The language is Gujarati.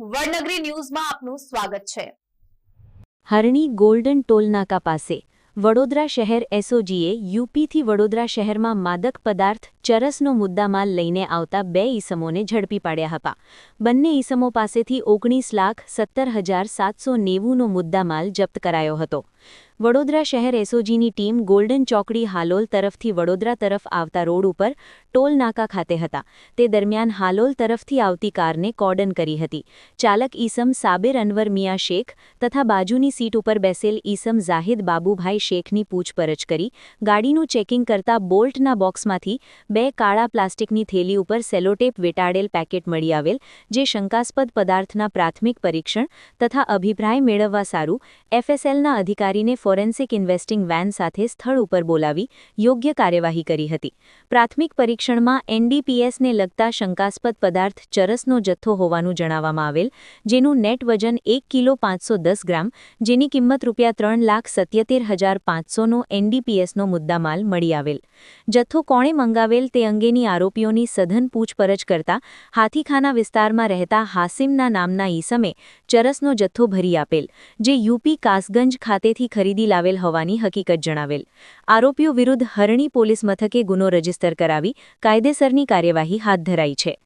વડનગરી ન્યૂઝમાં આપનું સ્વાગત છે. હરણી ગોલ્ડન ટોલનાકા પાસે વડોદરા શહેર એસઓજીએ યુપીથી વડોદરા શહેરમાં માદક પદાર્થ ચરસનો મુદ્દામાલ લઈને આવતા બે ઈસમોને ઝડપી પાડ્યા હતા. બંને ઈસમો પાસેથી ઓગણીસ લાખ સત્તર હજાર સાતસો નેવુંનો મુદ્દામાલ જપ્ત કરાયો હતો. વડોદરા શહેર એસઓજીની ટીમ ગોલ્ડન ચોકડી હાલોલ તરફથી વડોદરા તરફ આવતા રોડ ઉપર ટોલ ખાતે હતા. તે દરમિયાન હાલોલ તરફથી આવતી કારને કોર્ડન કરી હતી. ચાલક ઈસમ સાબિર અનવર મિયા શેખ તથા બાજુની સીટ ઉપર બેસેલ ઈસમ ઝાહિદ બાબુભાઈ શેખની પૂછપરછ કરી ગાડીનું ચેકિંગ કરતા બોલ્ટના બોક્સમાંથી બે કાળા પ્લાસ્ટિકની થેલી ઉપર સેલોટેપ વેટાડેલ પેકેટ મળી આવેલ, જે શંકાસ્પદ પદાર્થના પ્રાથમિક પરીક્ષણ તથા અભિપ્રાય મેળવવા સારું, એફએસએલના અધિકારીને ફોરેન્સિક ઇન્વેસ્ટિંગ વેન સાથે સ્થળ ઉપર બોલાવી યોગ્ય કાર્યવાહી કરી હતી. પ્રાથમિક પરીક્ષણમાં એનડીપીએસને લગતા શંકાસ્પદ પદાર્થ ચરસનો જથ્થો હોવાનું જણાવવામાં આવેલ, જેનું નેટ વજન એક કિલો પાંચસો દસ ગ્રામ, જેની કિંમત રૂપિયા ત્રણ લાખ સત્યતેર હજાર પાંચસોનો એનડીપીએસનો મુદ્દામાલ મળી આવેલ. જથ્થો કોણે મંગાવેલ તે અંગેની આરોપીઓની સઘન પૂછપરછ કરતા હાથીખાના વિસ્તારમાં રહેતા હાસિમના નામના ઈસમે ચરસનો જથ્થો ભરી આપેલ, જે યુપી કાસગંજ ખાતેથી ખરીદી લાવેલ હોવાની હકીકત જણાવેલ. આરોપીઓ વિરુદ્ધ હરણી પોલીસ મથકે ગુનો રજિસ્ટર કરાવી કાયદેસરની કાર્યવાહી હાથ ધરાઈ છે.